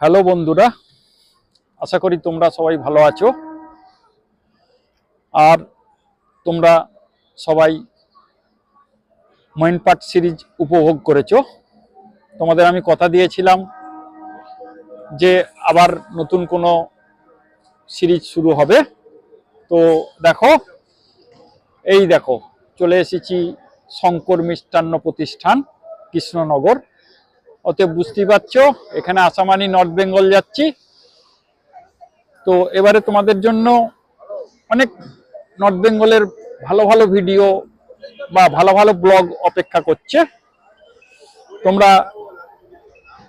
Hello বন্ধুরা, আশা করি তোমরা সবাই ভালো আছো। আর তোমরা সবাই মাইন্ড পার্ট সিরিজ উপভোগ করেছ। তোমাদের আমি কথা দিয়েছিলাম যে আবার নতুন কোনো সিরিজ শুরু হবে। তো দেখো, এই দেখো, চলে এসেছি শঙ্কর মিষ্টান্ন প্রতিষ্ঠান, কৃষ্ণনগর। অতএব বুঝতেই পারছ, এখানে আসামানি নর্থ বেঙ্গল যাচ্ছি। তো এবারে তোমাদের জন্য অনেক নর্থ বেঙ্গলের ভালো ভালো ভিডিও বা ভালো ভালো ব্লগ অপেক্ষা করছে। তোমরা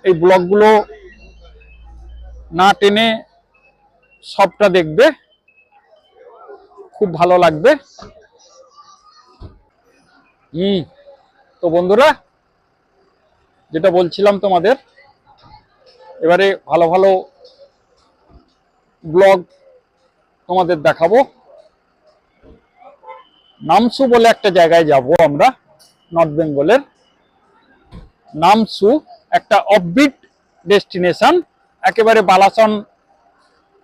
এই ব্লগগুলো না টেনে সবটা দেখবে, খুব ভালো লাগবে। ই, তো বন্ধুরা যেটা বলছিলাম তোমাদের, এবারে ভালো ভালো ব্লগ তোমাদের দেখাবো। নামসু বলে একটা জায়গায় যাব আমরা, নর্থ বেঙ্গলের। নামসু একটা অফবিট ডেস্টিনেশন একেবারে বালাসন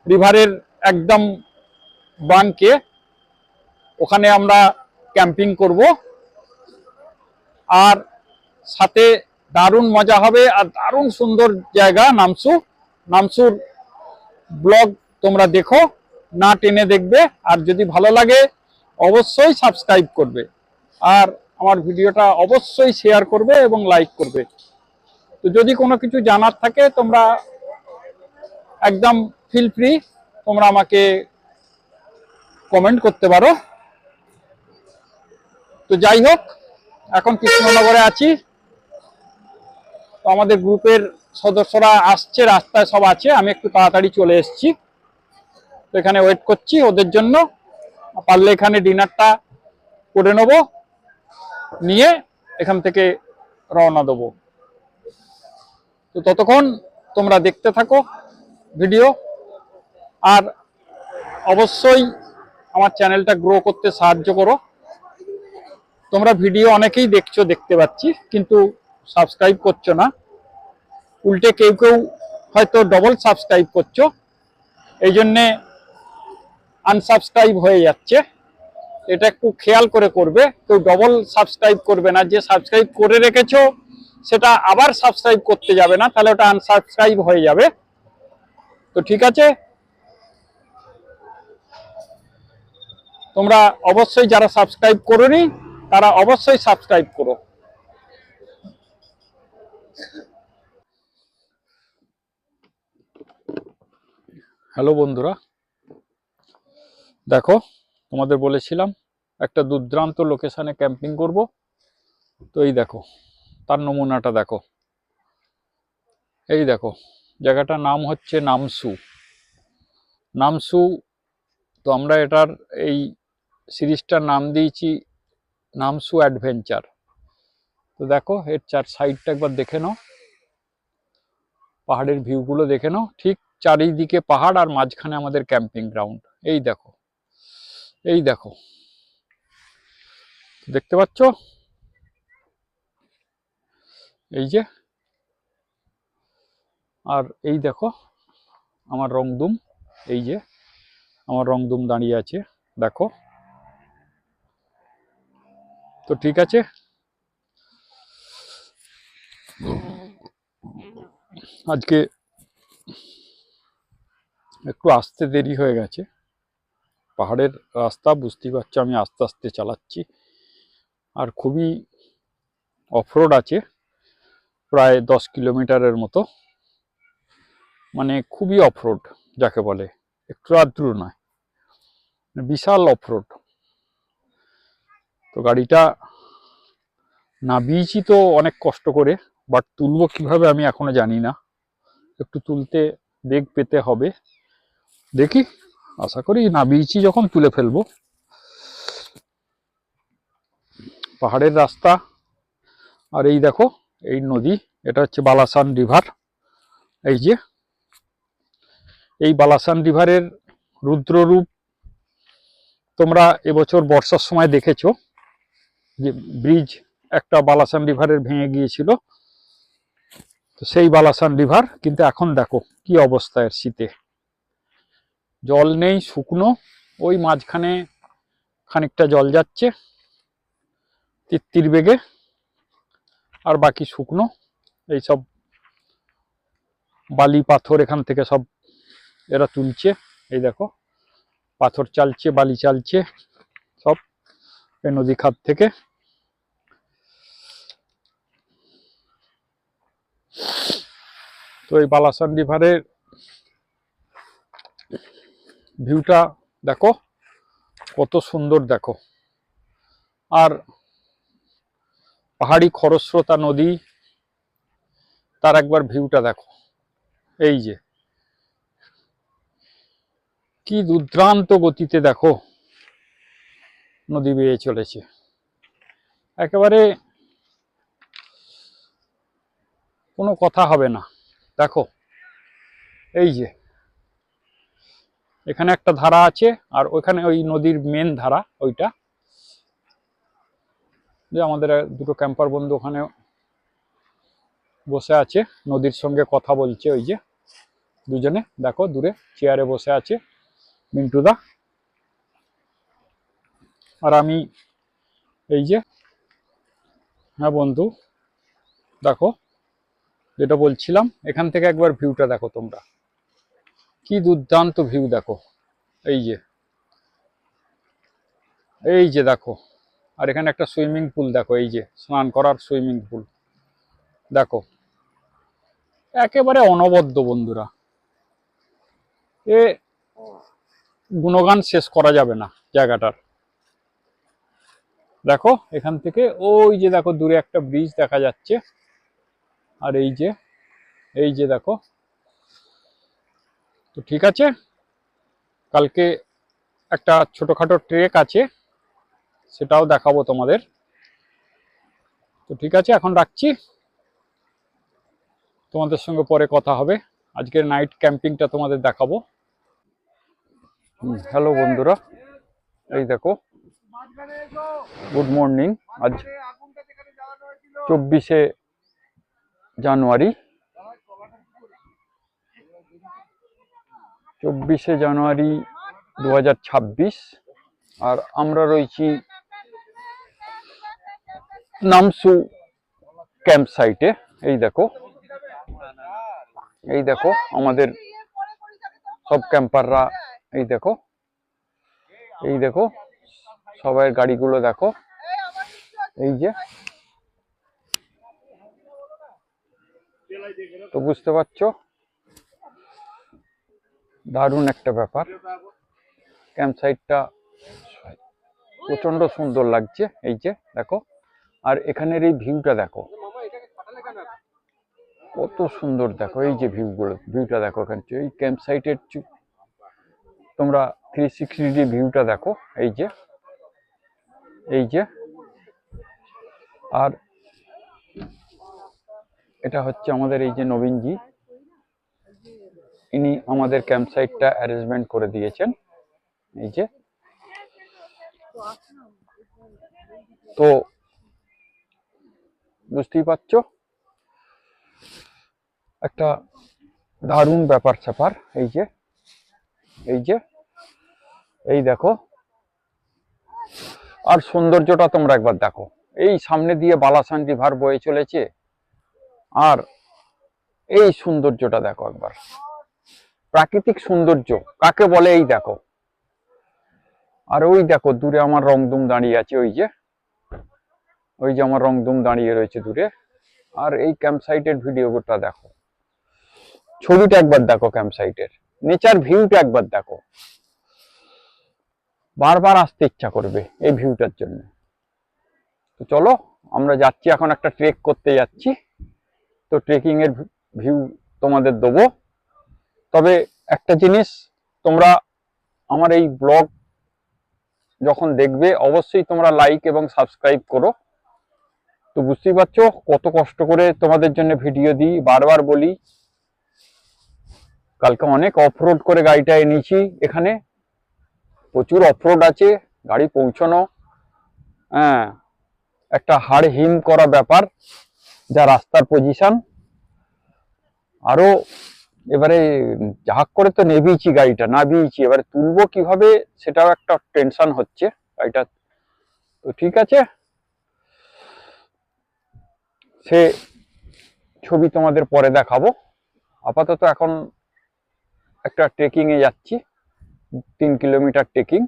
রিভারের একদম বানকে ওখানে আমরা ক্যাম্পিং করব। আর সাথে দারুণ মজা হবে আর দারুণ সুন্দর জায়গা নামসু। নামসুর ব্লগ তোমরা দেখো, না টেনে দেখবে। আর যদি ভালো লাগে, অবশ্যই সাবস্ক্রাইব করবে। আর আমার ভিডিওটা অবশ্যই শেয়ার করবে এবং লাইক করবে। তো যদি কোনো কিছু জানার থাকে, তোমরা একদম ফিল ফ্রি তোমরা আমাকে কমেন্ট করতে পারো। তো যাই হোক, এখন কৃষ্ণনগরে আছি। তো আমাদের গ্রুপের সদস্যরা আসছে, রাস্তায় সব আছে। আমি একটু তাড়াতাড়ি চলে এসেছি। তো এখানে ওয়েট করছি ওদের জন্য। পারলে এখানে ডিনারটা করে নেব, নিয়ে এখান থেকে রওনা দেবো। তো ততক্ষণ তোমরা দেখতে থাকো ভিডিও আর অবশ্যই আমার চ্যানেলটা গ্রো করতে সাহায্য করো। তোমরা ভিডিও অনেকেই দেখছ, দেখতে পাচ্ছি। কিন্তু সাবস্ক্রাইব করছ না, উল্টে কেউ কেউ হয়তো ডবল সাবস্ক্রাইব করছ, এই জন্যে আনসাবস্ক্রাইব হয়ে যাচ্ছে। এটা একটু খেয়াল করে করবে, কেউ ডবল সাবস্ক্রাইব করবে না, যে সাবস্ক্রাইব করে রেখেছো, সেটা আবার সাবস্ক্রাইব করতে যাবে না, তাহলে ওটা আনসাবস্ক্রাইব হয়ে যাবে। তো ঠিক আছে? তোমরা অবশ্যই যারা সাবস্ক্রাইব করোনি, তারা অবশ্যই সাবস্ক্রাইব করো। হ্যালো বন্ধুরা। দেখো, তোমাদের বলেছিলাম একটা দুর্দান্ত লোকেশনে ক্যাম্পিং করব। তো এই দেখো, তার নমুনাটা দেখো। এই দেখো, জায়গাটার নাম হচ্ছে নামসু। নামসু, তো আমরা এটার এই সিরিজটার নাম দিয়েছি নামসু অ্যাডভেঞ্চার তো দেখো, এর চার সাইডটা একবার দেখে নাও। পাহাড়ের ভিউগুলো দেখে নাও, ঠিক চারিদিকে পাহাড় আর মাঝখানে আমাদের ক্যাম্পিং গ্রাউন্ড এই দেখো এই দেখো। দেখতে পাচ্ছ? এই যে, আর এই দেখো, আমার রংদুম এই যে, আমার রংদুম দাঁড়িয়ে আছে, দেখো। তো ঠিক আছে? আজকে একটু আসতে দেরি হয়ে গেছে। পাহাড়ের রাস্তা, বুঝতেই পারছ আমি আস্তে আস্তে চালাচ্ছি। আর খুবই অফরোড আছে, প্রায় দশ কিলোমিটারের মতো। মানে খুবই অফরোড, যাকে বলে। একটু আদ্রু নয় মানে বিশাল অফরোড। তো গাড়িটা নামিয়েছি তো অনেক কষ্ট করে, বাট তুলবো কীভাবে আমি এখনও জানি না। একটু তুলতে, বেগ পেতে হবে। দেখি, আশা করি নামিয়েছি যখন তুলে ফেলব। পাহাড়ের রাস্তা, আর এই দেখো, এই নদী, এটা হচ্ছে বালাসান রিভার। এই যে, এই বালাসান রিভারের রুদ্ররূপ তোমরা এবছর বর্ষার সময় দেখেছ, যে ব্রিজ একটা বালাসান রিভারের ভেঙে গিয়েছিল। তো সেই বালাসান রিভার, কিন্তু এখন দেখো, কি অবস্থা এর শীতে। জল নেই, শুকনো। ওই মাঝখানে খানিকটা জল যাচ্ছে, তিত্তির বেগে। আর বাকি শুকনো। এইসব বালি, পাথর এখান থেকে সব এরা তুলছে। এই দেখো, পাথর চালছে, বালি চালছে সব নদী খাত থেকে। তো এই বালাসান রিভারের ভিউটা দেখো, কত সুন্দর দেখো। আর পাহাড়ি খরস্রোতা নদী, তার একবার ভিউটা দেখো। এই যে, কি দুর্দ্রান্ত গতিতে দেখো, নদী বেয়ে চলেছে। একেবারে কোনো কথা হবে না। দেখো, এই যে এখানে একটা ধারা আছে, আর ওইখানে ওই নদীর মেন ধারা ওইটা। যে আমাদের দুটো ক্যাম্পার বন্ধু ওখানে বসে আছে, নদীর সঙ্গে কথা বলছে ওই যে দুজনে। দেখো দূরে চেয়ারে বসে আছে মিন্টুদা আর আমি এই যে হ্যাঁ বন্ধু, দেখো যেটা বলছিলাম, এখান থেকে একবার ভিউটা দেখো তোমরা। কি দুর্দান্ত ভিউ দেখো। এই যে। এই যে দেখো। আর এখানে একটা সুইমিং পুল দেখো, এই যে, স্নান করার সুইমিং পুল দেখো। একেবারে অনবদ্য বন্ধুরা। এ গুণগান শেষ করা যাবে না জায়গাটার। দেখো, এখান থেকে ওই যে দেখো, দূরে একটা ব্রিজ দেখা যাচ্ছে। আর এই যে এই যে দেখো তো ঠিক আছে। কালকে একটা ছোটোখাটো ট্রেক আছে সেটাও দেখাবো তোমাদের। তো ঠিক আছে এখন রাখছি। তোমাদের সঙ্গে পরে কথা হবে। আজকের নাইট ক্যাম্পিংটা তোমাদের দেখাবো। হ্যালো বন্ধুরা। এই দেখো। গুড মর্নিং আজ চব্বিশে জানুয়ারি। চব্বিশে জানুয়ারি দু হাজার ছাব্বিশ। আর আমরা রয়েছি নামসু ক্যাম্প সাইটে এই দেখো। এই দেখো আমাদের সব ক্যাম্পাররা। এই দেখো। এই দেখো। সবাই গাড়িগুলো দেখো। এই যে। তো বুঝতে পারছ? দারুণ একটা ব্যাপার। ক্যাম্প সাইটটা প্রচণ্ড সুন্দর লাগছে, এই যে, দেখো। আর এখানের এই ভিউটা দেখো। কত সুন্দর দেখো, এই যে ভিউগুলো ভিউটা দেখো এখানে এই ক্যাম্প সাইটের তোমরা থ্রি সিক্সটি ভিউটা দেখো, এই যে এই যে। আর এটা হচ্ছে আমাদের এই যে নবীনজি ইনি আমাদের ক্যাম্প সাইটটা অ্যারেঞ্জমেন্ট করে দিয়েছেন। এই যে। তো, বুঝতেই পারছ? একটা দারুণ ব্যাপার স্যাপার, এই যে। এই যে। এই দেখো। আর সৌন্দর্যটা তোমরা একবার দেখো। এই সামনে দিয়ে বালাসান রিভার বয়ে চলেছে। আর এই সৌন্দর্যটা দেখো একবার। প্রাকৃতিক সৌন্দর্য, কাকে বলে এই দেখো? আর ওই দেখো, দূরে আমার রংদুম দাঁড়িয়ে আছে, ওই যে। ওই যে আমার রংদুম দাঁড়িয়ে রয়েছে দূরে। আর এই ক্যাম্প সাইটের ভিডিওটা দেখো। ছবিটা একবার দেখো ক্যাম্প সাইটের নেচার ভিউটা একবার দেখো। বারবার আসতে ইচ্ছা করবে এই ভিউটার জন্য। তো চলো, আমরা যাচ্ছি, এখন একটা ট্রেক করতে যাচ্ছি। তো ট্রেকিং এর ভিউ তোমাদের দেবো। তবে একটা জিনিস তোমরা আমার এই ব্লগ যখন দেখবে, অবশ্যই তোমরা লাইক এবং সাবস্ক্রাইব করো। তো বুঝতেই পারছ কত কষ্ট করে তোমাদের জন্য ভিডিও দিই। বারবার বলি, কালকে অনেক অফরোড করে গাড়িটা এনেছি এখানে। প্রচুর অফরোড আছে, গাড়ি পৌঁছানো। হ্যাঁ একটা হাড় হিম করা ব্যাপার, যা রাস্তার পজিশন আরও এবারে ঝাঁক করে তো নেবিয়েছি গাড়িটা, নাবিয়েছি। এবারে তুলবো কীভাবে সেটাও একটা টেনশন হচ্ছে, গাড়িটা তো ঠিক আছে। সে ছবি তোমাদের পরে দেখাবো। আপাতত এখন একটা ট্রেকিং এ যাচ্ছি, তিন কিলোমিটার ট্রেকিং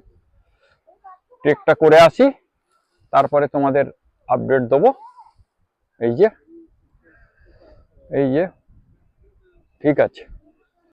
ট্রেকটা করে আসি, তারপরে তোমাদের আপডেট দেবো। এই যে এই যে। ঠিক আছে।